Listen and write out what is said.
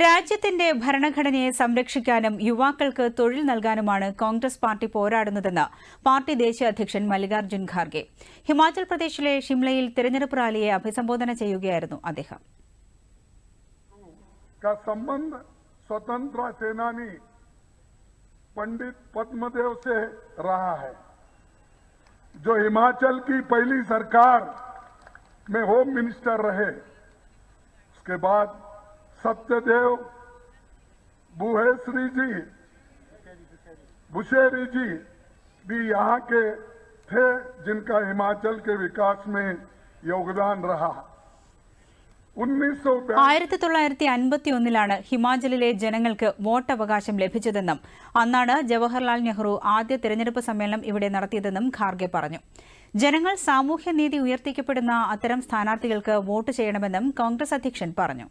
രാജ്യത്തിന്റെ ഭരണഘടനയെ സംരക്ഷിക്കാനും യുവാക്കൾക്ക് തൊഴിൽ നൽകാനുമാണ് കോൺഗ്രസ് പാർട്ടി പോരാടുന്നതെന്ന് പാർട്ടി ദേശീയ അധ്യക്ഷൻ മല്ലികാർജ്ജുൻ ഖാർഗെ ഹിമാചൽ പ്രദേശിലെ ഷിംലയിൽ തെരഞ്ഞെടുപ്പ് റാലിയെ അഭിസംബോധന ചെയ്യുകയായിരുന്നു അദ്ദേഹം का संबंध स्वतंत्रता सेनानी पंडित पद्मदेव से रहा है जो हिमाचल की पहली सरकार में होम मिनिस्टर रहे उसके बाद सत्यदेव बुहेश्री जी बुशेरी जी भी यहाँ के थे जिनका हिमाचल के विकास में योगदान रहा उन्नीस सौ ആയിരത്തി തൊള്ളായിരത്തി അൻപത്തിയൊന്നിലാണ് ഹിമാചലിലെ ജനങ്ങൾക്ക് വോട്ടവകാശം ലഭിച്ചതെന്നും അന്നാണ് ജവഹർലാൽ നെഹ്റു ആദ്യ തെരഞ്ഞെടുപ്പ് സമ്മേളനം ഇവിടെ നടത്തിയതെന്നും ഖാർഗെ പറഞ്ഞു ജനങ്ങൾ സാമൂഹ്യനീതി ഉയർത്തിക്കപ്പെടുന്ന അത്തരം സ്ഥാനാർത്ഥികൾക്ക് വോട്ട് ചെയ്യണമെന്നും കോൺഗ്രസ് അധ്യക്ഷൻ പറഞ്ഞു